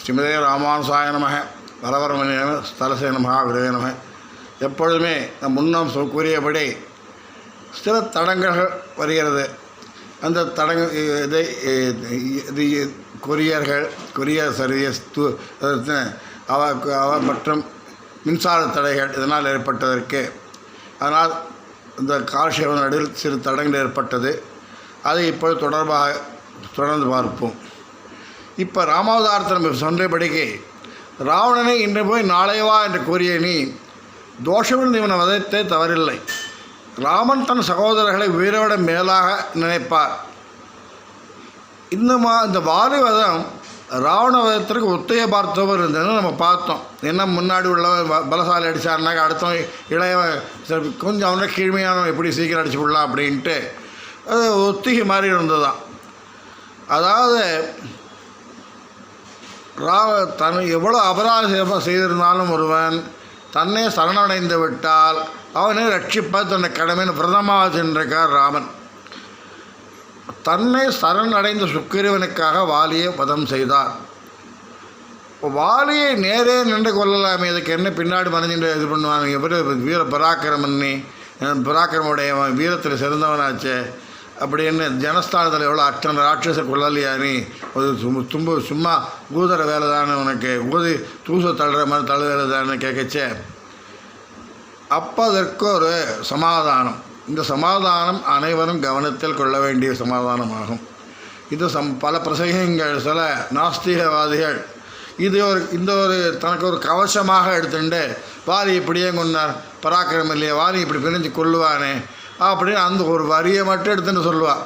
ஸ்ரீமதே ராமானுசாய நமக. வரவரமணி நம ஸ்தலசே நமகா விரவே நம. எப்பொழுதுமே நம் முன்னம் கூறியபடி சில தடங்கல்கள் வருகிறது. அந்த தடங்க இதை இது கொரியர்கள் கொரியர் சர்வீஸ் தூ அவ அவ மற்றும் மின்சார தடைகள் இதனால் ஏற்பட்டதற்கு. அதனால் இந்த கால்ஷேவன் நடுவில் சிறு தடங்கள் ஏற்பட்டது. அதை இப்போது தொடர்பாக தொடர்ந்து பார்ப்போம். இப்போ ராமாவதாரத்தில் சொன்றபடிக்கு சொன்னபடிக்கு ராவணனை இன்று போய் நாளைவா என்று கூறிய நீ தோஷமில் இவனை வதைத்தே தவறில்லை. ராமன் தன் சகோதரர்களை உயிரோட மேலாக நினைப்பார். இந்த மா இந்த வாலிவதம் ராவண வதத்திற்கு ஒத்தைய பார்த்தவர் இருந்ததுன்னு நம்ம பார்த்தோம். என்ன முன்னாடி உள்ளவன் பலசாலி அடித்தாருனாக்க அடுத்தவன் இளையவன் கொஞ்சம் அவனை கீழ்மையானவன் எப்படி சீக்கிரம் அடிச்சு விடலாம் அப்படின்ட்டு அது ஒத்திகை மாதிரி இருந்ததுதான் அதாவது ரா தன் எவ்வளோ அபராதம் செய்திருந்தாலும் ஒருவன் தன்னை சரணடைந்து விட்டால் அவனை ரட்சிப்ப தன்னை கடமைன்னு பிரதமாக சென்றிருக்கார் ராமன். தன்னை சரணடைந்த சுக்கிரவனுக்காக வாலியை வதம் செய்தார். வாலியை நேரே நின்று கொள்ளலாமே இதுக்கு என்ன பின்னாடி மறைஞ்சிட்டு இது பண்ணுவாங்க? எப்படி வீர பராக்கிரமன்னி பராக்கிரமுடைய வீரத்தில் சிறந்தவனாச்சே. அப்படின்னு ஜனஸ்தானத்தில் எவ்வளோ அத்தனை ராட்சச கொள்ளலையா நீ ஒரு சும்மா தும்பு சும்மா கூதர வேலை தானே உனக்கு ஊதி தூச தள்ளுற மாதிரி தள்ளுற தானே கேட்கச்சே அப்போ அதற்கு ஒரு சமாதானம். இந்த சமாதானம் அனைவரும் கவனத்தில் கொள்ள வேண்டிய சமாதானமாகும். இது சம் பல பிரசங்கங்கள் சில நாஸ்திகவாதிகள் இது ஒரு இந்த ஒரு தனக்கு ஒரு கவசமாக எடுத்துட்டு வாரி இப்படியே கொண்டார் பராக்கிரமம் இல்லையே வாரி இப்படி பிரிஞ்சு கொள்ளுவானே அப்படின்னு அந்த ஒரு வரியை மட்டும் எடுத்துன்னு சொல்லுவாள்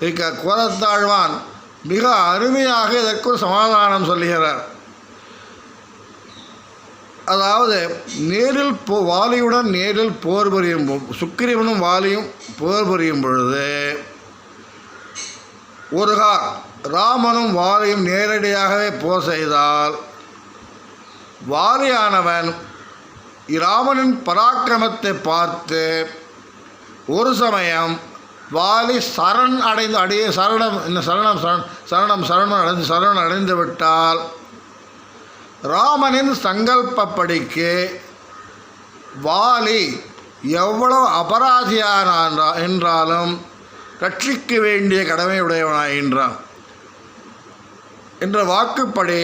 இக்க கோலத்தாழ்வான் மிக அருமையாக இதற்கு ஒரு சமாதானம் சொல்லுகிறார். அதாவது நேரில் போ வாலியுடன் நேரில் போர் புரியும் சுக்கிரீவனும் வாலியும் போர் புரியும் பொழுது ஒரு கார் ராமனும் வாலியும் நேரடியாகவே போர் செய்தால் வாலியானவன் ராமனின் பராக்கிரமத்தை பார்த்து ஒரு சமயம் வாலி சரண் அடைந்து அடைய சரணம் இந்த சரணம் சரண் சரணம் சரணம் அடைந்து சரணம் அடைந்து விட்டால் ராமனின் சங்கல்பப்படிக்கு வாலி எவ்வளவு அபராதியான என்றாலும் ரட்சிக்க வேண்டிய கடமை உடையவனாகின்றான் என்ற வாக்குப்படி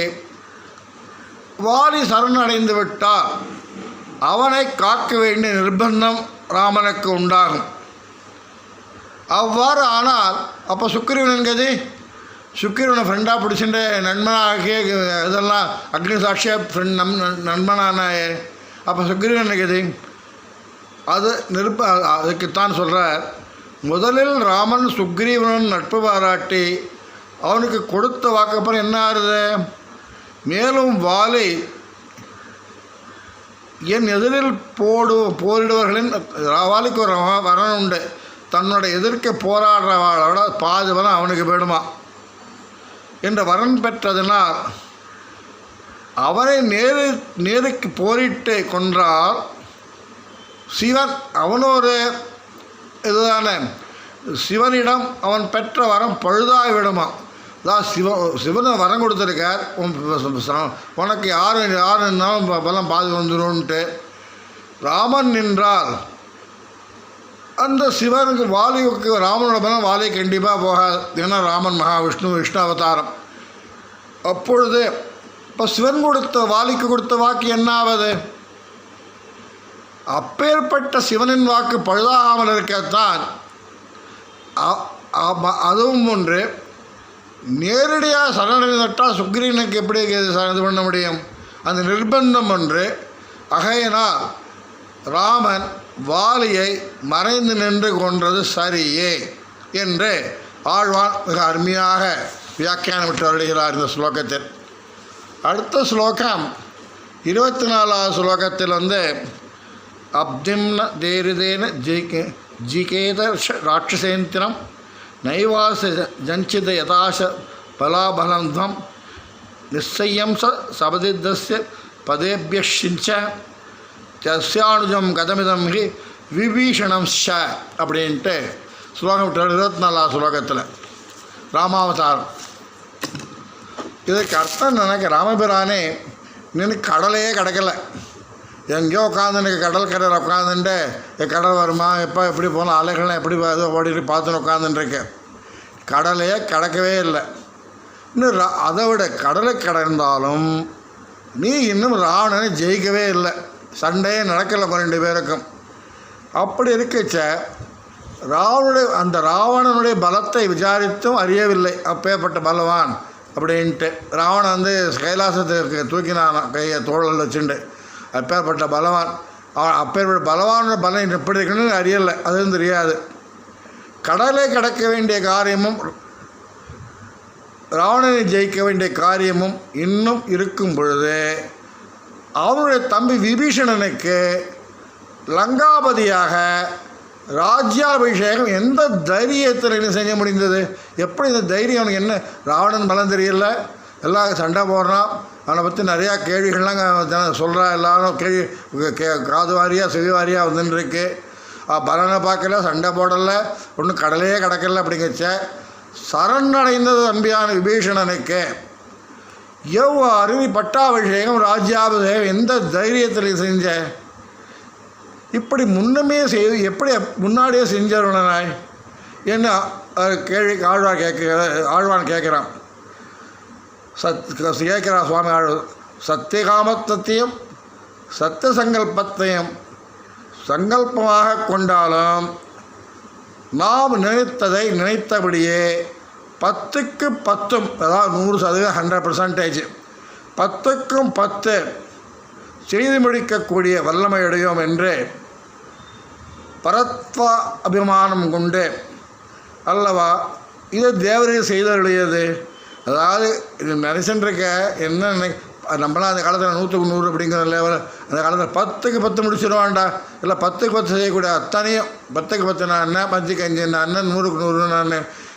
வாலி சரணடைந்து விட்டால் அவனை காக்க வேண்டிய நிர்பந்தம் ராமனுக்கு உண்டாகும். அவ்வாறு ஆனால் அப்போ சுக்கிரவன் கதி சுக்கிரவனை ஃப்ரெண்டாக பிடிச்சிட்டு நண்பனாகிய இதெல்லாம் அக்னி சாட்சியாக ஃப்ரெண்ட் நம் நண்பனானாயே அப்போ சுக்கிரவன் கதி அது நிருப்ப அதுக்குத்தான் சொல்கிறார் முதலில் ராமன் சுக்ரீவனும் நட்பு பாராட்டி அவனுக்கு கொடுத்த வாக்கப்புறம் என்ன ஆறுது? மேலும் வாலி என் எதிரில் போடு போரிடுவர்களின் வாலிக்கு ஒரு வ- வரன் உண்டு. தன்னோட எதிர்க்க போராடுறவாளோட பாதி வரம் அவனுக்கு வேணுமா? என்ற வரன் பெற்றதனால் அவனை நேரு நேருக்கு போரிட்டு கொன்றால் சிவன் அவனோட இதுதான இதுதானே சிவனிடம் அவன் பெற்ற வரம் பழுதாக விடுமா? அதான் சிவ சிவனை வரம் கொடுத்துருக்கார். உன் உனக்கு யார் யார் நின்றாலும் பலம் பாதி வந்துடும்ன்ட்டு ராமன் நின்றால் அந்த சிவனுக்கு வாலிக்கு ராமனோட பலம் வாலி கண்டிப்பாக போகாது. ஏன்னா ராமன் மகாவிஷ்ணு விஷ்ணு அவதாரம் அப்பொழுது இப்போ சிவன் கொடுத்த வாலிக்கு கொடுத்த வாக்கு என்ன ஆவது அப்பேற்பட்ட சிவனின் வாக்கு பழுதாகாமல் இருக்கத்தான். அ- அதுவும் ஒன்று. நேரடியாக சரணடைந்தால் சுக்ரீனுக்கு எப்படி இது இது பண்ண முடியும்? அந்த நிர்பந்தம் ஒன்று. அகையனால் ராமன் வாலியை மறைந்து நின்று கொன்றது சரியே என்று ஆழ்வான் மிக அருமையாக வியாக்கியானம் விட்டு வருகிறார் இந்த ஸ்லோகத்தில். அடுத்த ஸ்லோகம் இருபத்தி நாலாவது ஸ்லோகத்தில் வந்து அப்திம்ன தேரிதேன ஜிகே ஜிகேத ராட்சசேந்திரம் நைவாச ஜஞ்சித யதாச பலாபலந்தம் நிச்சயம் ச சபதித்தஸ்ய பதேபியஷிஞ்ச தஸ்யானுஜம் கதமிதம் ஹி விபீஷணம் ஷ அப்படின்ட்டு ஸ்லோகம் இருபத்தி நாலாம் ஸ்லோகத்தில். ராமாவதாரம். இதுக்கு அர்த்தம் நினைக்க ராமபிரானே நின்று கடலையே கிடக்கல. எங்கேயோ உட்காந்துன்னு கடல் கரையில் உட்காந்துட்டு கடல் வருமா எப்போ எப்படி போகலாம் அலைகள்லாம் எப்படி வருது ஓடிட்டு பார்த்துன்னு உட்காந்துட்டுருக்கேன் கடலையே கிடக்கவே இல்லை. இன்னும் ரா அதை விட கடலை கிடந்தாலும் நீ இன்னும் ராவணனை ஜெயிக்கவே இல்லை. சண்டையே நடக்கலை பன்னெண்டு ரெண்டு பேருக்கும். அப்படி இருக்கச்ச ராவணுடைய அந்த ராவணனுடைய பலத்தை விசாரித்தும் அறியவில்லை. அப்பேற்பட்ட பலவான் அப்படின்ட்டு. ராவணன் வந்து கைலாசத்துக்கு தூக்கினான் கையை தோழல் வச்சுண்டு. அப்பேற்பட்ட பலவான். அவன் அப்பேற்பட்ட பலவானோட பலம் எப்படி இருக்குன்னு அறியலை. அதுவும் தெரியாது. கடலை கடக்க வேண்டிய காரியமும் ராவணனை ஜெயிக்க வேண்டிய காரியமும் இன்னும் இருக்கும் பொழுது அவனுடைய தம்பி விபீஷணனுக்கு லங்காபதியாக ராஜ்யாபிஷேகம் எந்த தைரியத்தில் என்ன செய்ய முடிந்தது? எப்படி இந்த தைரியம் அவனுக்கு என்ன? ராவணன் பலம் தெரியல. எல்லாம் சண்டை போடுறான். அவனை பற்றி நிறையா கேள்விகள்லாம் சொல்கிறா எல்லாரும் கேள்வி கே காது வாரியாக செவி வாரியாக வந்துட்டுருக்கு. பலனை பார்க்கல சண்டை போடலை. ஒன்றும் கடலையே கிடக்கல அப்படிங்கச்ச சரணடைந்தது தம்பியான விபீஷணனுக்கு. எவ்வாறு நீ பட்டாபிஷேகம் ராஜ்யாபிஷேகம் எந்த தைரியத்தில் செஞ்ச? இப்படி முன்னமே செய்து எப்படி முன்னாடியே செஞ்சவனாய் என்ன கேள்வி ஆழ்வார் கேட்க ஆழ்வான் கேட்குறான். சத் கேட்குறான் சுவாமி ஆழ் சத்தியகாமத்தையும் சத்திய சங்கல்பத்தையும் சங்கல்பமாக கொண்டாலும் நாம் நினைத்ததை நினைத்தபடியே பத்துக்கு பத்தும் அதாவது நூறு சதவீதம் ஹண்ட்ரட் பர்சன்டேஜ் பத்துக்கும் பத்து செய்து முடிக்கக்கூடிய வல்லமையுடையோம் என்று பரத்வ அபிமானம் கொண்டு அல்லவா இது தேவரீக செய்தருடையது அதாவது இது நினைச்சுருக்க என்ன நினை நம்மளாம் அந்த காலத்தில் நூற்றுக்கு நூறு அப்படிங்கிற லெவலில் அந்த காலத்தில் பத்துக்கு பத்து முடிச்சிடுவான்டா இல்லை பத்துக்கு பத்து செய்யக்கூடிய அத்தனையும் பத்துக்கு பத்து நான் என்ன பத்துக்கு அஞ்சு நான் என்ன நூறுக்கு நூறு நான்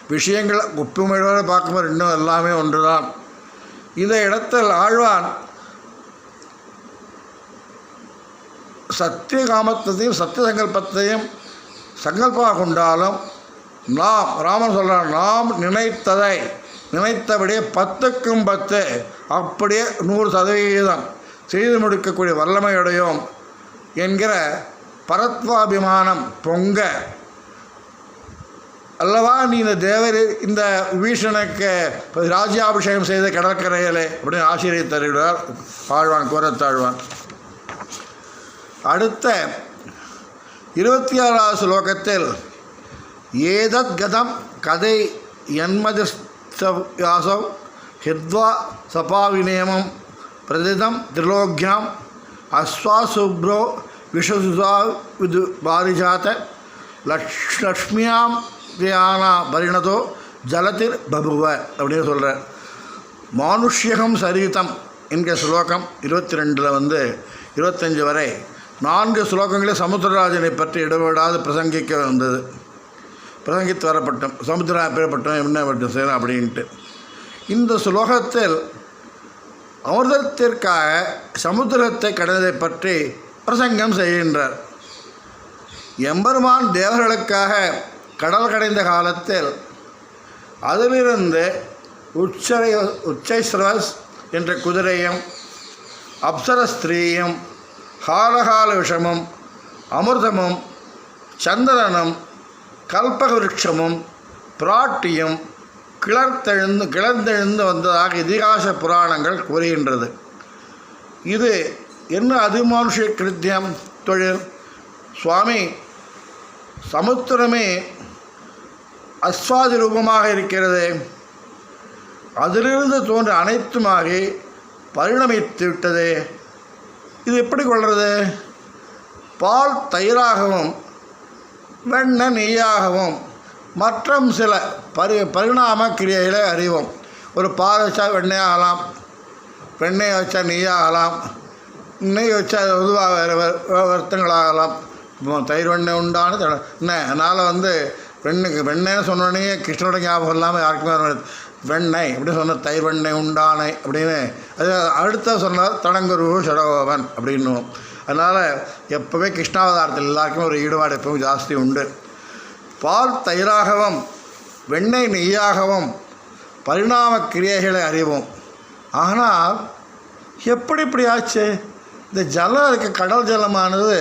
விஷயங்கள் ஒப்புமையோடு பார்க்கும்போது இன்னும் எல்லாமே ஒன்று தான் இந்த இடத்தில் ஆழ்வான் சத்திய காமத்தையும் சத்திய சங்கல்பத்தையும் சங்கல்பமாக கொண்டாலும் நாம் ராமன் சொல்கிறார் நாம் நினைத்ததை நினைத்தபடியே பத்துக்கும் பத்து அப்படியே நூறு சதவிகிதம் செய்து முடிக்கக்கூடிய வல்லமையுடையோம் என்கிற பரத்வாபிமானம் பொங்க அல்லவா நீ இந்த தேவர் இந்த விபீஷனுக்கு ராஜ்யாபிஷேகம் செய்த கடற்கரையிலே அப்படின்னு ஆசிரியர் தருகிறார். ஆழ்வான் கோரத்தாழ்வான் அடுத்த இருபத்தி ஆறாவது ஸ்லோகத்தில் ஏதத் கதம் கதை யன்மதியாசவ் ஹித்வா சபாவிநியமம் பிரதிதம் திரிலோக்யாம் அஸ்வாசுப்ரோ விஷசுதா விது பாரிஜாத்த லக்ஷ் லக்ஷ்மியாம் தியானா பரிணதோ ஜலத்தில் பபுவ அப்படின்னு சொல்கிறார் மானுஷ்யகம் சரிதம் என்கிற ஸ்லோகம் இருபத்தி ரெண்டில் வந்து இருபத்தஞ்சி வரை நான்கு ஸ்லோகங்களே சமுத்திரராஜனை பற்றி இடைவிடாது பிரசங்கிக்க வந்தது. பிரசங்கித்து வரப்பட்டோம் சமுத்திரா பெறப்பட்டோம் என்ன பட்டம் அப்படின்ட்டு. இந்த ஸ்லோகத்தில் அமிர்தத்திற்காக சமுத்திரத்தை கடந்ததை பற்றி பிரசங்கம் செய்கின்றார். எம்பெருமான் தேவர்களுக்காக கடல் கடைந்த காலத்தில் அதிலிருந்து உச்சரை உச்சைஸ்ரவஸ் என்ற குதிரையும் அப்சர ஸ்திரீயும் ஹாலகால விஷமும் அமிர்தமும் சந்திரனும் கல்பக விருட்சமும் பிராட்டியும் கிளர்த்தெழுந்து கிளர்ந்தெழுந்து வந்ததாக இதிகாச புராணங்கள் கூறுகின்றது. இது என்ன அதிமானுஷ கிருத்தியம் தொழில்? சுவாமி சமுத்திரமே அஸ்வாதி ரூபமாக இருக்கிறது. அதிலிருந்து தோன்ற அனைத்துமாகி பரிணமித்து விட்டது. இது எப்படி கொள்வது? பால் தயிராகவும் வெண்ணெய் நெய்யாகவும் மற்றும் சில பரி பரிணாம கிரியைகளை அறிவோம். ஒரு பால் வச்சா வெண்ணெய் ஆகலாம் வெண்ணெய் வச்சா நெய்யாகலாம் நெய் வச்சா பொதுவாக வருத்தங்களாகலாம் தயிர் வெண்ணெய் உண்டான தட- என்ன அதனால் வந்து வெண்ணெய் வெண்ணெய்னு சொன்னோடனே கிருஷ்ணோட ஞாபகம் இல்லாமல் யாருக்குமே வெண்ணெய் அப்படின்னு சொன்ன தயிர் வெண்ணெய் உண்டானை அப்படின்னு. அது அடுத்த சொன்னார் தடங்குரு சடகோவன் அப்படின்னும் அதனால் எப்போவே கிருஷ்ணாவதாரத்தில் எல்லாருக்குமே ஒரு ஈடுபாடு எப்பவும் ஜாஸ்தி உண்டு. பால் தயிராகவும் வெண்ணெய் நெய்யாகவும் பரிணாம கிரியைகளை அறிவோம். ஆனால் எப்படி இப்படி ஆச்சு? இந்த ஜலம் இருக்க கடல் ஜலமானது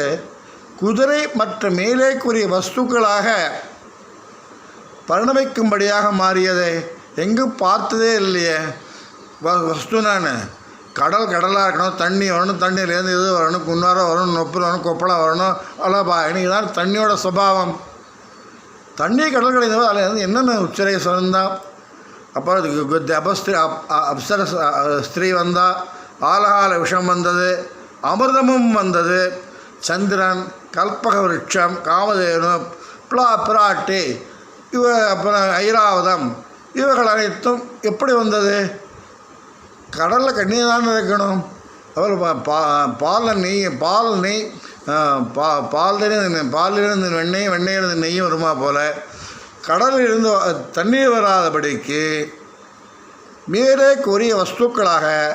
குதிரை மற்றும் மேலே கூறிய வஸ்துக்களாக பரிணமிக்கும்படியாக மாறியதே எங்கும் பார்த்ததே இல்லையே. வ வஸ்து நான். கடல் கடலாக இருக்கணும் தண்ணி வரணும் தண்ணியிலேருந்து இது வரணும் குன்னாரம் வரணும் நொப்பில் வரணும் கொப்பளம் வரணும் அலபா. இன்னைக்கு தான் தண்ணியோட சுபாவம். தண்ணி கடல் கிடையாது அதில் என்னென்ன உச்சரை சொன்னான் அப்புறம் அதுக்கு அபஸ்திரி அப்சர ஸ்திரீ வந்தா ஆலகால விஷம் வந்தது அமிர்தமும் வந்தது. சந்திரன் கல்பக விருட்சம் காமதேனு பிளா பிராட்டி இவ அப்புறம் ஐராவதம். இவைகள் அனைத்தும் எப்படி வந்தது? கடலில் கண்ணீர் தானே இருக்கணும் அவர் பா- பா பாலில் நெய் பால் நெய் ஆ, பா பாலிலிருந்து பாலிலிருந்து வெண்ணெய் வெண்ணெயிலிருந்து நெய்யும் வருமா போல். கடலில் இருந்து வ- தண்ணீர் வராதபடிக்கு மேலே கூறிய வஸ்துக்களாக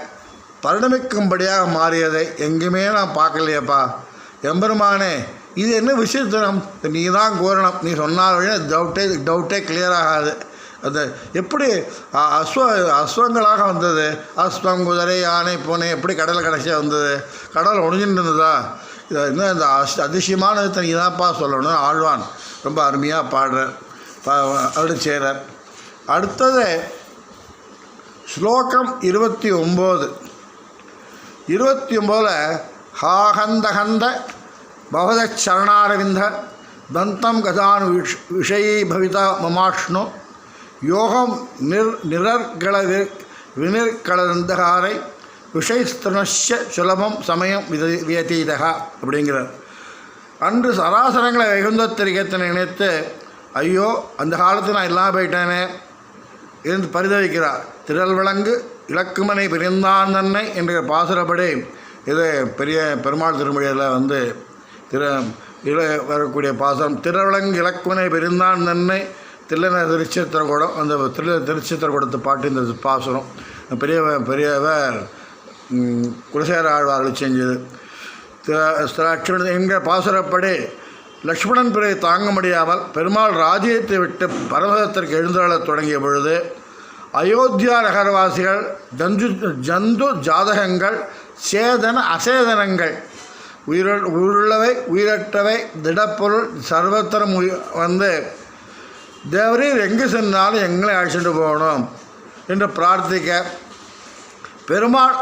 பரிணமிக்கும்படியாக மாறியதை எங்கேயுமே நான் பார்க்கலையேப்பா. எம்பெருமானே இது என்ன விசித்திரம்? நீ தான் கூறணும் நீ சொன்னாலே டவுட்டே டவுட்டே கிளியர் ஆகாது. அது எப்படி அஸ்வ அஸ்வங்களாக வந்தது? அஸ்வம் குதிரை யானை பூனை எப்படி கடல் கடைசியாக வந்தது? கடல் ஒழிஞ்சுட்டு இருந்ததா? இது என்ன இந்த அஸ் அதிசயமானது நீ தான்ப்பா சொல்லணும். ஆழ்வான் ரொம்ப அருமையாக பாடுறார். பா அப்படி செய்கிறார் அடுத்தது ஸ்லோகம் இருபத்தி ஒம்பது. இருபத்தி ஒம்போதில் ஹாகந்த ஹந்த சரணாரவிந்த தந்தம் கதானு விஷ் விஷயீ பவிதா மமாஷ்ணு யோகம் நிர் நிரர்கள வினிர்களந்தகாரை விஷயஸ்திருணஷ்ய சுலபம் சமயம் வித வியதீதகா அப்படிங்கிறார். அன்று சராசரங்களை வைகுந்தத்திரிகத்தை நினைத்து ஐயோ அந்த காலத்தில் நான் இல்லாமல் போயிட்டேனே இருந்து பரிதவிக்கிறார். திரள் விளங்கு இலக்குமனை பிரிந்தான் தன்னை என்கிற பாசுரப்படி இது பெரிய பெருமாள் திருமொழியில் வந்து திரு இள வரக்கூடிய பாசனம் திருவிளங்கு இலக்குவனை பெருந்தான் நன்மை தில்லன திருச்சித்திரக்கூடம் அந்த திரு திருச்சித்திரக்கூடத்து பாட்டு இந்த பாசுரம். பெரிய பெரியவர் குலசேர குலசேகர ஆழ்வார்கள் செஞ்சது. லட்சுமணன் என்கிற பாசுரப்படி லக்ஷ்மணன் பிறையை தாங்க முடியாமல் பெருமாள் ராஜ்யத்தை விட்டு பரமதத்திற்கு எழுந்தருளத் தொடங்கிய பொழுது அயோத்தியா நகரவாசிகள் ஜந்து ஜந்து ஜாதகங்கள் சேதன அசேதனங்கள் உயிர உயிருள்ளவை உயிரற்றவை திடப்பொருள் சர்வத்தரம் வந்து தேவரீர் எங்கு சென்றாலும் எங்களை அழைச்சிட்டு போகணும் என்று பிரார்த்திக்க. பெருமாள்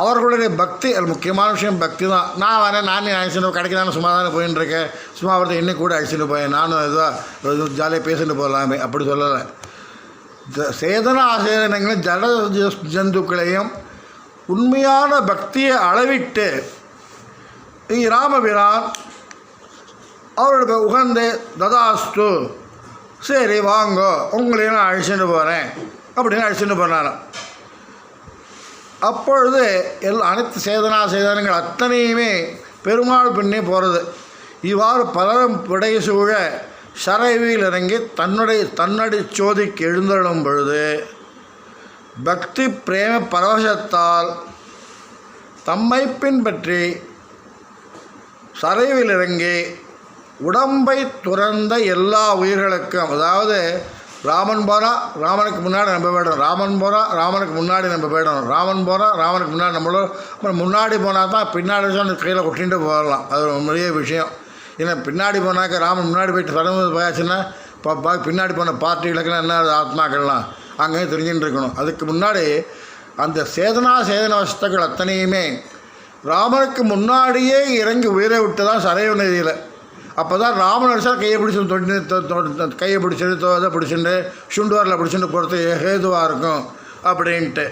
அவர்களுடைய பக்தி அது முக்கியமான விஷயம் பக்தி தான். நான் வரேன் நானே அழைச்சிட்டு கடைக்கு தானே சும்மா தானே போயின்னு இருக்கேன் சும்மா வரது இன்னைக்கு கூட அழைச்சிட்டு போயேன். நானும் ஏதோ ஜாலியாக பேசிட்டு போகலாமே அப்படி சொல்லலை. சேதன ஆசேதனங்களையும் ஜட ஜந்துக்களையும் உண்மையான பக்தியை அளவிட்டு இங்கே ராமபிரான் அவரோட உகந்து ததாஸ்து சரி வாங்க உங்களையும் நான் அழைச்சிட்டு போகிறேன் அப்படின்னு அழைச்சிட்டு போனாராம். அப்பொழுது எல் அனைத்து சேதனா சேதனங்கள் அத்தனையுமே பெருமாள் பின்னே போகிறது இவ்வாறு பலரும் புடை சூழ சரைவியில் இறங்கி தன்னுடைய தன்னடி சோதிக்கு எழுந்தள்ளும் பொழுது பக்தி பிரேம பரவசத்தால் தம்மை பின்பற்றி சரைவில் இறங்கி உடம்பை துறந்த எல்லா உயிர்களுக்கும் அதாவது ராமன் போகிறா ராமனுக்கு முன்னாடி நம்ம போயிடணும். ராமன் போகிறா ராமனுக்கு முன்னாடி நம்ம போயிடணும். ராமன் போகிறா ராமனுக்கு முன்னாடி நம்மளும் அப்புறம் முன்னாடி போனால் தான் பின்னாடி தான் கையில் கொட்டின்ட்டு போகலாம். அது ஒரு பெரிய விஷயம். ஏன்னா பின்னாடி போனாக்க ராமன் முன்னாடி போயிட்டு சடங்கு போயாச்சுன்னா இப்போ பா பின்னாடி போன பார்ட்டிகளுக்கெல்லாம் என்ன ஆத்மாக்கள்லாம்? அங்கேயும் தெரிஞ்சுட்டு இருக்கணும். அதுக்கு முன்னாடி அந்த சேதனா சேதன வசத்துக்கள் அத்தனையுமே ராமனுக்கு முன்னாடியே இறங்கி உயிரை விட்டதான் தான் நதியில் அப்போ தான் ராமன் கையை பிடிச்சி தொட்டு கையை பிடிச்சிட்டு தோதை பிடிச்சிட்டு சுண்டுவாரில் பிடிச்சிட்டு போகிறது ஹேதுவாக இருக்கும் அப்படின்ட்டு.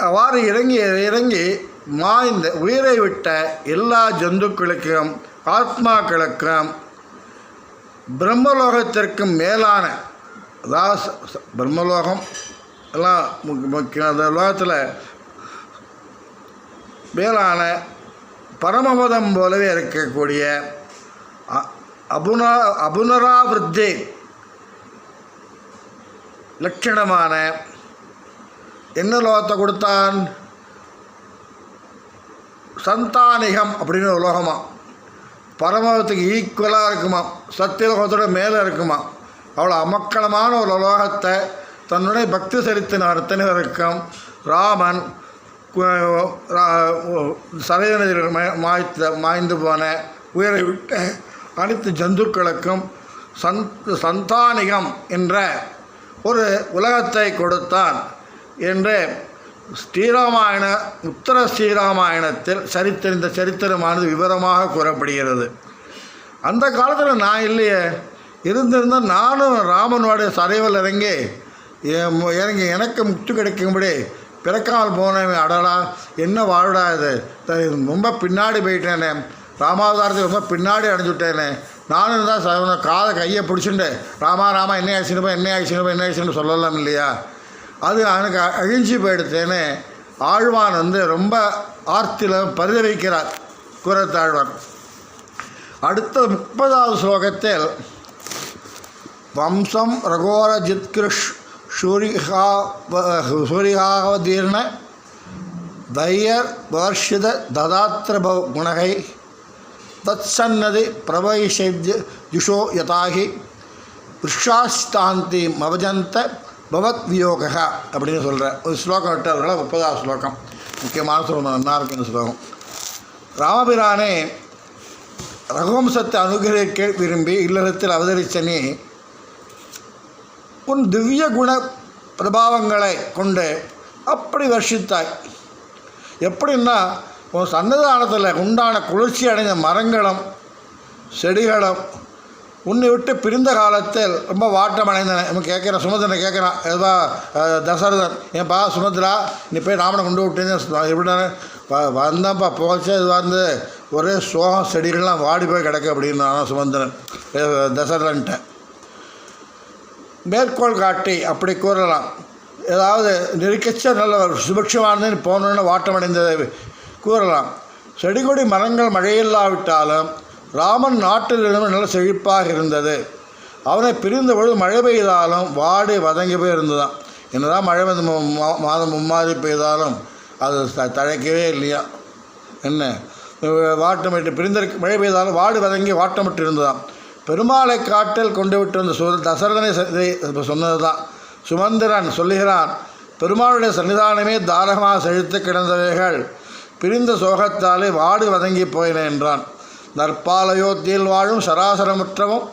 அவ்வாறு இறங்கி இறங்கி மாய்ந்த உயிரை விட்ட எல்லா ஜந்துக்களுக்கும் ஆத்மாக்களுக்கும் பிரம்மலோகத்திற்கும் மேலான அதாவது பிரம்மலோகம் எல்லாம் முக்கியம். அந்த லோகத்தில் மேலான பரமபதம் போலவே இருக்கக்கூடிய அ- அபுனா அபுனராவிருத்தி லட்சணமான என்ன லோகத்தை கொடுத்தான். சந்தானிகம் அப்படின்னு ஒரு லோகமா. பரமபதத்துக்கு ஈக்குவலாக இருக்குமா? சத்தியலோகத்தோட மேலே இருக்குமா? அவ்வளோ அமக்களமான ஒரு லோகத்தை தன்னுடைய பக்தி செலுத்தின அத்தனைவருக்கும் ராமன் கு- ரா- சரையனதில் மாய்த்த மாய்ந்து போன உயிரை விட்ட அனைத்து ஜந்துக்களுக்கும் சந் சந்தானிகம் என்ற ஒரு உலகத்தை கொடுத்தான் என்று ஸ்ரீராமாயண உத்தர ஸ்ரீராமாயணத்தில் சரித்திர இந்த சரித்திரமானது விவரமாக கூறப்படுகிறது. அந்த காலத்தில் நான் இல்லையே. இருந்திருந்தால் நானும் ராமனுடைய சரைவில் இறங்கி என் இறங்கி எனக்கு முக்தி கிடைக்கும்படி பிறக்காமல் போனவன் அடடா என்ன வாழ்டா இது? த- ரொம்ப பின்னாடி போயிட்டேனே. ராமாவதாரத்தை ரொம்ப பின்னாடி அடைஞ்சுட்டேனே. நானும் தான் ச- காதை கையை பிடிச்சிட்டு ராமா ராமா என்ன ஆயிடுச்சுனுப்பா என்ன ஆயிடுச்சுனுப்பா என்ன ஆயிடுச்சுன்னு சொல்லலாம் இல்லையா? அது எனக்கு அழிஞ்சு போயிடுத்தேன்னு ஆழ்வான் வந்து ரொம்ப ஆர்த்தியில் பரிதவிக்கிறார் குரத்தாழ்வான். அடுத்த முப்பதாவது ஸ்லோகத்தில் வம்சம் ரகோர ஜித்கிருஷ் சூரிகா சூரிகாவதீர்ண தையர் வர்ஷித ததாத்திர குணகை தத்சன்னதி பிரவைஷேத்ய ஜுஷோ யதாகி விஷாஸ்தாந்தி மவஜந்த பவத் வியோகா அப்படின்னு சொல்கிற ஒரு ஸ்லோகம் விட்டார்கள முப்பதாவது ஸ்லோகம். முக்கியமான சொல்லணும் நல்லா இருக்கு இந்த ஸ்லோகம் ராமபிரானே ரகுவம்சத்தை அனுகிரகிக்க விரும்பி இல்லறத்தில் அவதரித்த நீ உன் திவ்ய குண பிரபாவங்களை கொண்டு அப்படி வர்ஷித்தாய். எப்படின்னா உன் சன்னதானத்தில் உண்டான குளிர்ச்சி அடைந்த மரங்களும் செடிகளும் உன்னை விட்டு பிரிந்த காலத்தில் ரொம்ப வாட்டம் அடைந்தன. இவன் கேட்குறான் சுமந்திரனை கேட்குறான் ஏதா தசரதன் தசரதன் ஏன்பா சுமத்ரா நீ போய் ராமனை கொண்டு விட்டேன்னு எப்படி வந்தான்ப்பா போச்சு இது வந்து ஒரே சோகம் செடிகள்லாம் வாடி போய் கிடக்கு அப்படின்னு சுமந்திரன் அஹ், தசரதன்ட்ட. மேற்கோள் காட்டி அப்படி கூறலாம். ஏதாவது நெருக்கச்ச நல்ல சுபிக்ஷமானதுன்னு போனோன்னு வாட்டமடைந்ததை கூறலாம். செடி கொடி மரங்கள் மழையில்லாவிட்டாலும் ராமன் நாட்டிலிருந்து நல்ல செழிப்பாக இருந்தது. அவனை பிரிந்த பொழுது மழை பெய்தாலும் வாடி வதங்கி போய் இருந்ததான் என்னதான் மழை வந்து மா- மாதம் மும்மாறி பெய்தாலும் அது த- தழைக்கவே இல்லையா? என்ன? வாட்டமிட்டு பிரிந்திருக்கு மழை பெய்தாலும் வாடு வதங்கி வாட்டமிட்டு இருந்ததான் பெருமாளை காட்டில் கொண்டு விட்டு வந்த சு தசரதனை இப்போ சொன்னது தான் சுமந்திரன் சொல்லுகிறான் பெருமாளுடைய சன்னிதானமே தாரமாக செழித்து கிடந்தவைகள். பிரிந்த சோகத்தாலே வாடு வதங்கி போயின என்றான். நற்பாலயோத்தியில் வாழும் சராசரமுற்றவும்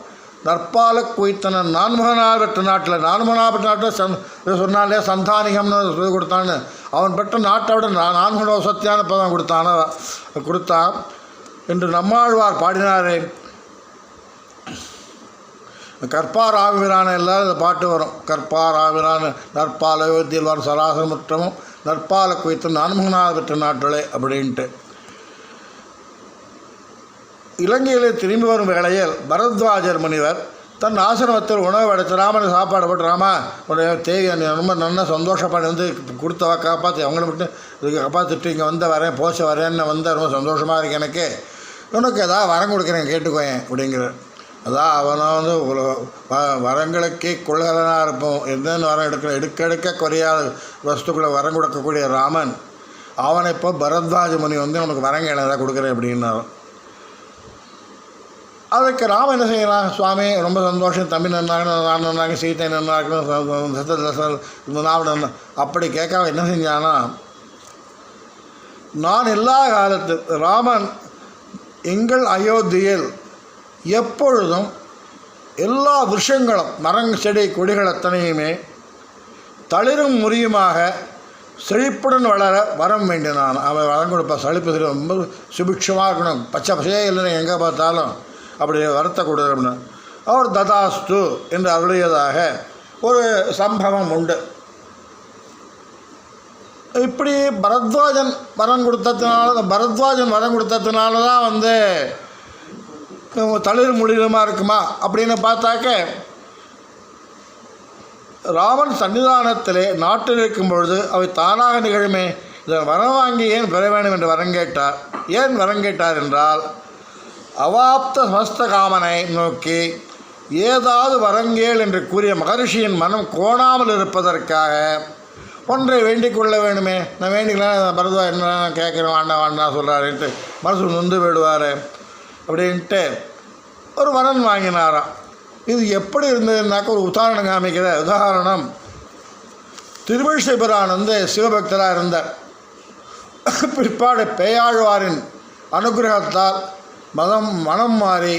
நற்பால குய்த்தனன் நான்முகனார் பெற்ற நாட்டில் நான்முகனா பெற்ற நாட்டில் சந் இதை சொன்னாலே சந்தானிகம்னு சொல்லி கொடுத்தான்னு. அவன் பெற்ற நாட்டை விட நான் நான்குண வசத்தியான பதம் கொடுத்தான கொடுத்தான். என்று நம்மாழ்வார் பாடினாரே. கற்பா ஆவிரான எல்லாரும் இந்த பாட்டு வரும். கற்பா ஆவிரான நற்பால் அயோத்தியில் வரும் சராசமுற்றமும் நற்பால குவித்தும் நான்முகனார் பெற்ற அப்படின்ட்டு. இலங்கையிலே திரும்பி வரும் வேளையில் பரத்வாஜர் முனிவர் தன் ஆசிரமத்தில் உணவு அடைத்து ராமனுக்கு சாப்பாடு போட்டு ராமா உடைய தேவி ரொம்ப நல்லா சந்தோஷப்பாடு வந்து கொடுத்தவா காப்பாற்றி அவங்கள மட்டும் இதுக்கு காப்பாற்றிட்டு இங்கே வந்த வரேன் போச்ச வரேன்னு வந்தால் ரொம்ப சந்தோஷமாக இருக்கு எனக்கு. உனக்கு ஏதாவது வரம் கொடுக்குறேன் கேட்டுக்கோயேன் அப்படிங்கிற அதான் அவனை வந்து வ- வரங்களுக்கே கொள்கலனாக இருப்போம். எந்தெந்த வரம் எடுக்கிற எடுக்க எடுக்க குறையாத வஸ்துக்களை வரம் கொடுக்கக்கூடிய ராமன் அவனை இப்போ பரத்வாஜ முனி வந்து உனக்கு வரங்க தான் கொடுக்குறேன் அப்படின்னாரு. அதுக்கு ராமன் என்ன செய்யலாம் சுவாமி ரொம்ப சந்தோஷம். தம்பி நன்னாங்க நான் நன்னாங்க சீத்தை நன்னாக்கணும் இந்த அப்படி கேட்காம என்ன செஞ்சானா நான் எல்லா காலத்து ராமன் எங்கள் அயோத்தியில் எப்பொழுதும் எல்லா விஷயங்களும் மரங் செடி கொடிகள் அத்தனையுமே தளிரும் முறியுமாக செழிப்புடன் வளர வரம் வேண்டினான். அவன் வரம் கொடுப்பா. செழிப்பு ரொம்ப சுபிக்ஷமாக இருக்கணும். பச்சை பசையே இல்லைன்னு எங்கே பார்த்தாலும் அப்படி வரத்தை கொடுக்கணும்னு அவர் ததாஸ்து என்று அருளியதாக ஒரு சம்பவம் உண்டு. இப்படி பரத்வாஜன் வரம் கொடுத்ததுனால பரத்வாஜன் வரம் கொடுத்ததுனால தான் வந்து தளிர் முளிருமா இருக்குமா? அப்படின்னு பார்த்தாக்க ராமன் சன்னிதானத்திலே நாட்டில் இருக்கும் பொழுது அவை தானாக நிகழுமே. இதை வரம் வாங்கி ஏன் பெற வேண்டும் என்று வரம் கேட்டார்? ஏன் வரம் கேட்டார் என்றால் அவாப்த சமஸ்த காமனை நோக்கி ஏதாவது வரங்கேள் என்று கூறிய மகரிஷியின் மனம் கோணாமல் இருப்பதற்காக ஒன்றை வேண்டிக் கொள்ள வேண்டுமே. நான் வேண்டிக்கலாம் பரதுவா என்ன கேட்குறேன் வாண்டா வாண்டா சொல்கிறாருன்ட்டு மனசு நொந்து விடுவார் அப்படின்ட்டு ஒரு வரன் வாங்கினாராம். இது எப்படி இருந்ததுனாக்க ஒரு உதாரணம் காமிக்கிற உதாரணம் திருவிழிசைபிரான் வந்து சிவபக்தராக இருந்தார். பிற்பாடு பேயாழ்வாரின் அனுகிரகத்தால் மதம் மனம் மாறி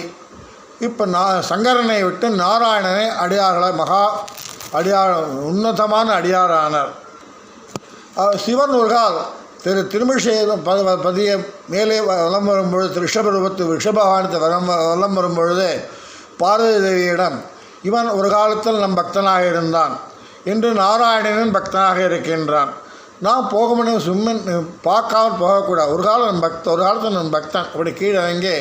இப்போ நா சங்கரனை விட்டு நாராயணனை அடியார்களை மகா அடியார் உன்னதமான அடியாரானார். சிவன் ஒரு கால் திரு திருமிஷேதம் ப பதிய மேலே வலம் வரும்பொழுது திரு ரிஷபரூபத்து ரிஷபவானத்தை வலம் வலம் வரும்பொழுது பார்வதி தேவியிடம் இவன் ஒரு காலத்தில் நம் பக்தனாக இருந்தான். இன்று நாராயணனின் பக்தனாக இருக்கின்றான். நான் போக முடியும் சும்மன் பார்க்காமல் போகக்கூடாது. ஒரு காலம் நம் பக்த ஒரு காலத்தில் நம் பக்தன் அப்படி கீழே இறங்கி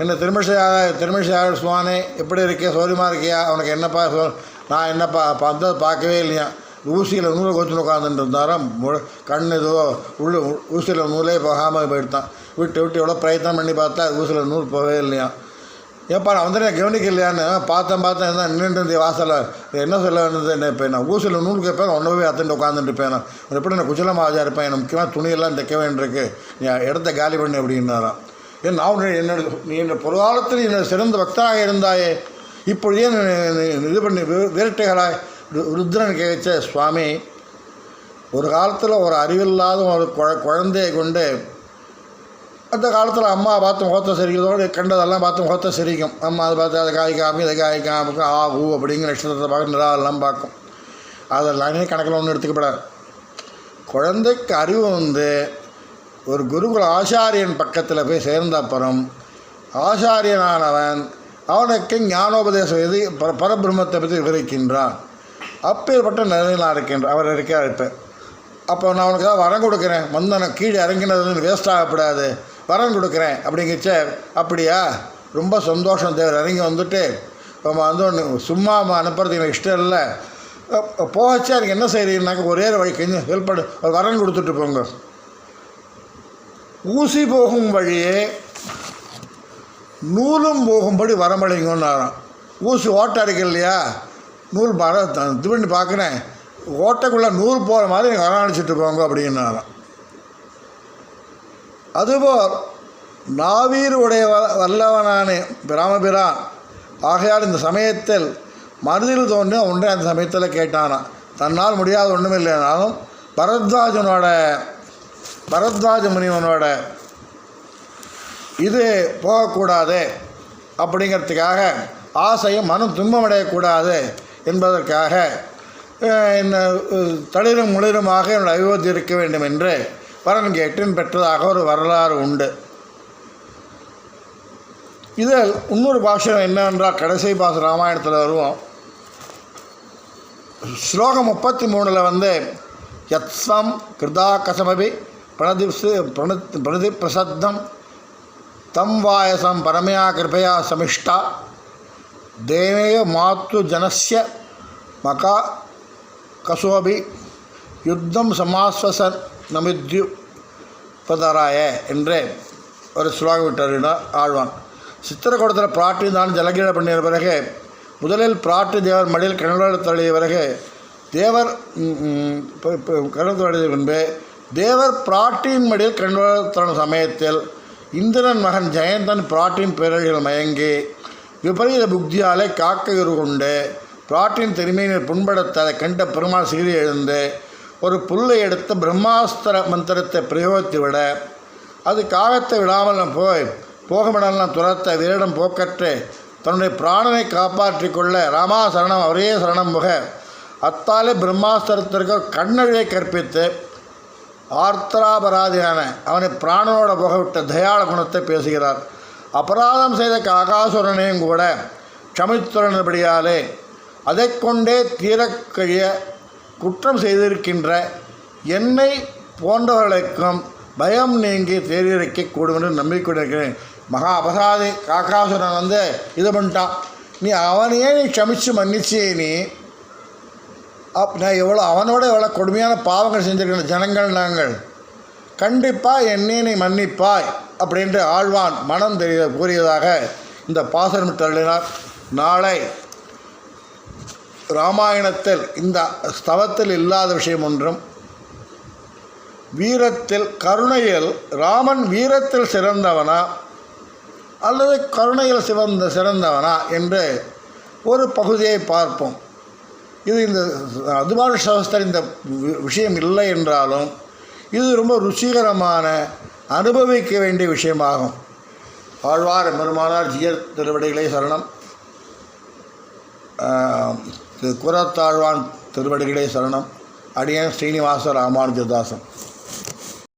என்ன திருமிஷையாக திருமிஷையாக சுவானே எப்படி இருக்கியா சௌரியமாக இருக்கியா? அவனுக்கு என்னப்பா சொல்? நான் என்னப்பா பார்த்தது பார்க்கவே இல்லையா? ஊசியில் நூலை கோச்சு உட்காந்துட்டு இருந்தாராம் மு கண் ஏதோ உள்ள ஊசியில் நூலே போகாமல் போயிட்டான். விட்டு விட்டு எவ்வளோ பிரயத்தனம் பண்ணி பார்த்தா ஊசியில் நூல் போகவே இல்லையா ஏப்பா நான் வந்து நான் கவனிக்கலையான்னு பார்த்தேன் பார்த்தேன் என்ன நின்றுட்டு இருந்தே வாசலில். என்ன சொல்ல வேண்டியது என்ன இப்போ நான் ஊசியில் நூல் கேட்பேன் ஒன்றவே போய் அத்தன்ட்டு உட்காந்துட்டு இருப்பேன்? நான் எப்படி நான் குச்சலமாக இருப்பேன்? எனக்கு முக்கியமாக துணியெல்லாம் தைக்க வேண்டியிருக்கு நீ இடத்த காலி பண்ணு அப்படின்னாராம். ஏன் நான் என்னோட நீ என்ன பொருளாதாரத்தில் என்னோட சிறந்த பக்தனாக இருந்தாயே. இப்பொழுதே இது பண்ணி வி- விரட்டுகிறாய் ருத்ரன் கேட்ச சுவாமி ஒரு காலத்தில் ஒரு அறிவில்லாத ஒரு குழ குழந்தையை கொண்டு அந்த காலத்தில் அம்மா பார்த்து முகத்தை சிரிக்கிறதோடு கண்டதெல்லாம் பார்த்து முகத்தை சிரிக்கும். அம்மா அதை பார்த்து அதை காய் காமி இதை காய் காமிக்கும் ஆ ஊ அப்படிங்கிற நட்சத்திரத்தை பார்க்க நிலாவெல்லாம் பார்க்கும். அதெல்லாமே கணக்கில் ஒன்றும் எடுத்துக்கப்படாது. குழந்தைக்கு அறிவு வந்து ஒரு குருகுல ஆச்சாரியன் பக்கத்தில் போய் சேர்ந்த அப்புறம் ஆச்சாரியனானவன் அவனுக்கு ஞானோபதேசம் எது பர பரபிரம்மத்தை பற்றி விவரிக்கின்றான். அப்பேற்பட்ட நிலையில் இருக்கின்ற அவர் இருக்கா இருப்பேன் அப்போ நான் உனக்காக வரம் கொடுக்குறேன். வந்து கீழே இறங்கினது வேஸ்ட் ஆகக்கூடாது வரம் கொடுக்குறேன். அப்படிங்கச்ச அப்படியா? ரொம்ப சந்தோஷம் தேவர். இறங்கி வந்துட்டு நம்ம வந்து ஒன்று சும்மா அனுப்புறது எனக்கு இஷ்டம் இல்லை. அஹ் போகச்சே எனக்கு என்ன செய்கிறீங்கனாக்க ஒரே வழி கொஞ்சம் ஹெல்ப் பண்ணு. ஒரு வரம் கொடுத்துட்டு போங்க. ஊசி போகும் வழியே நூலும் போகும்படி வரமளிங்கன்னு ஊசி ஓட்டை இருக்கு இல்லையா நூல் மர இது பண்ணி பார்க்குறேன். ஓட்டைக்குள்ளே நூல் போகிற மாதிரி நீங்கள் அரவணைச்சிட்டு போங்க அப்படின்னாங்க அதுபோல் நாவீர் உடைய வ- வல்லவனானே பிராமபிரான் ஆகையால் இந்த சமயத்தில் மனதில் தோன்றி ஒன்றே அந்த சமயத்தில் கேட்டானான் தன்னால் முடியாத ஒன்றுமில்லைனாலும் பரத்வாஜனோட பரத்வாஜ முனிவனோட இது போகக்கூடாது அப்படிங்கிறதுக்காக ஆசையும் மனம் துன்பமடையக்கூடாது என்பதற்காக என்ன தளிரும் முளிருமாக என்னோட அயோத்தி இருக்க வேண்டும் என்று வரன் கேட்டின் பெற்றதாக ஒரு வரலாறு உண்டு. இதில் இன்னொரு பாஷம் என்னவென்றால் கடைசி பாச ராமாயணத்தில் வருவோம். ஸ்லோகம் முப்பத்தி மூணில் வந்து யத்ஸ்வம் கிருதா கசமபி பிரணதி பிரண பிரணதி பிரசத்தம் தம் வாயசம் பரமயா கிருபையா சமிஷ்டா தேவேய மாத்து ஜனஸ்ய மகா கசோபி யுத்தம் சமாஸ்வசன் நமித்யு பதராய என்று ஒரு ஸ்லோகம் விட்டார் ஆழ்வான். சித்திரக்கூடத்தில் பிராட்டிதான் ஜலகீழ பண்ணிய பிறகு முதலில் பிராட்டி தேவர் மடியில் கிணறு தள்ளிய பிறகு தேவர் கிணறு தள்ளிய பின்பு தேவர் பிராட்டியின் மடியில் கிணறு தள்ளும் சமயத்தில் இந்திரன் மகன் ஜெயந்தன் பிராட்டியின் பேரழிகள் மயங்கி விபரீத புக்தியாலே காக்க கொண்டு பிராட்டின் திருமையினர் புண்படுத்த அதை கண்ட பெருமாள் சீறி எழுந்து ஒரு புல்லை எடுத்து பிரம்மாஸ்திர மந்திரத்தை பிரயோகித்து விட அது காகத்தை விடாமல் போய் போகமிடலாம் துரத்த வீரிடம் போக்கற்று தன்னுடைய பிராணனை காப்பாற்றி கொள்ள ராமா சரணம் அவரே சரணம் முக. அத்தாலே பிரம்மாஸ்திரத்திற்கு கண்ணழியை கற்பித்து ஆர்த்தராபராதியான அவனை பிராணனோட புகவிட்ட தயாள குணத்தை பேசுகிறார். அபராதம் செய்த காகாசுரனையும் கூட க்ஷமித்துறனபடியாலே அதை கொண்டே தீரக்கழிய குற்றம் செய்திருக்கின்ற என்னை போன்றவர்களுக்கும் பயம் நீங்கி தேரிரைக்க கூடும் என்று நம்பிக்கொண்டிருக்கிறேன். மகா அபராதி காக்காசுரன் வந்து இது பண்ணிட்டான். நீ அவனையே நீ க்ஷமிச்சு மன்னிச்சு நீ. அப் நான் எவ்வளோ அவனோட எவ்வளோ கொடுமையான பாவங்கள் செஞ்சுருக்கிற ஜனங்கள் நாங்கள். கண்டிப்பாக என்னை நீ மன்னிப்பாய். அப்படின்ட்டு ஆழ்வான் மனம் தெரிய கூறியதாக இந்த பாசனம் தள்ளினார். நாளை ராமாயணத்தில் இந்த ஸ்தவத்தில் இல்லாத விஷயம் ஒன்றும். வீரத்தில் கருணையில் ராமன் வீரத்தில் சிறந்தவனா அல்லது கருணையில் சிவந்த சிறந்தவனா என்று ஒரு பகுதியை பார்ப்போம். இது இந்த அதுபான சவஸ்தர் இந்த வி- விஷயம் இல்லை என்றாலும் இது ரொம்ப ருசிகரமான அனுபவிக்க வேண்டிய விஷயமாகும். ஆழ்வார் பெருமானார் ஜியர் திருவடிகளே சரணம். குரத்தாழ்வான் திருவடிகளே சரணம். அடியன் ஸ்ரீனிவாச ராமானுஜதாசன்.